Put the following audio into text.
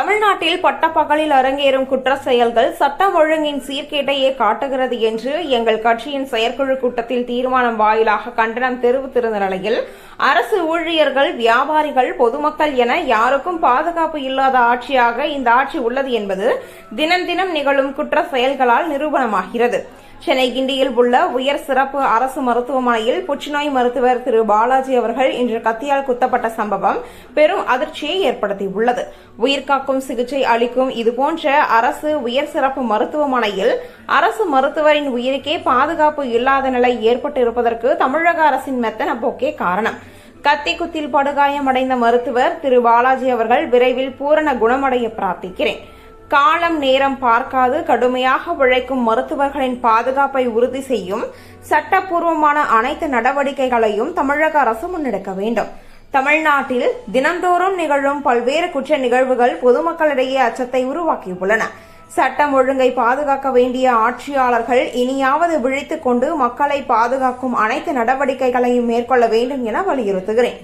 தமிழ்நாட்டில் பட்டப்பகலில் அரங்கேறும் குற்ற செயல்கள் சட்டம் ஒழுங்கின் சீர்கேட்டையே காட்டுகிறது என்று எங்கள் கட்சியின் செயற்குழு கூட்டத்தில் தீர்மானம் வாயிலாக கண்டனம் தெரிவித்திருந்த நிலையில் அரசு ஊழியர்கள் வியாபாரிகள் பொதுமக்கள் என யாருக்கும் பாதுகாப்பு இல்லாத ஆட்சியாக இந்த ஆட்சி உள்ளது என்பது தினம் தினம் நிகழும் குற்ற செயல்களால் நிரூபணமாகிறது. சென்னை கிண்டியில் உள்ள உயர் சிறப்பு அரசு மருத்துவமனையில் புற்றுநோய் மருத்துவர் திரு பாலாஜி அவர்கள் இன்று கத்தியால் குத்தப்பட்ட சம்பவம் பெரும் அதிர்ச்சியை ஏற்படுத்தியுள்ளது. உயிர்காக்கும் சிகிச்சை அளிக்கும் இதுபோன்ற அரசு உயர் சிறப்பு மருத்துவமனையில் அரசு மருத்துவரின் உயிருக்கே பாதுகாப்பு இல்லாத நிலை ஏற்பட்டிருப்பதற்கு தமிழக அரசின் மெத்தன போக்கே காரணம். கத்தி குத்தில் படுகாயமடைந்த மருத்துவர் திரு பாலாஜி அவர்கள் விரைவில் பூரண குணமடைய பிரார்த்திக்கிறேன். காலம் நேரம் பார்க்காது கடுமையாக உழைக்கும் மருத்துவர்களின் பாதுகாப்பை உறுதி செய்யும் சட்டப்பூர்வமான அனைத்து நடவடிக்கைகளையும் தமிழக அரசு முன்னெடுக்க வேண்டும். தமிழ்நாட்டில் தினந்தோறும் நிகழும் பல்வேறு குற்ற நிகழ்வுகள் பொதுமக்களிடையே அச்சத்தை உருவாக்கியுள்ளன. சட்டம் ஒழுங்கை பாதுகாக்க வேண்டிய ஆட்சியாளர்கள் இனியாவது விழித்துக் கொண்டு மக்களை பாதுகாக்கும் அனைத்து நடவடிக்கைகளையும் மேற்கொள்ள வேண்டும் என வலியுறுத்துகிறேன்.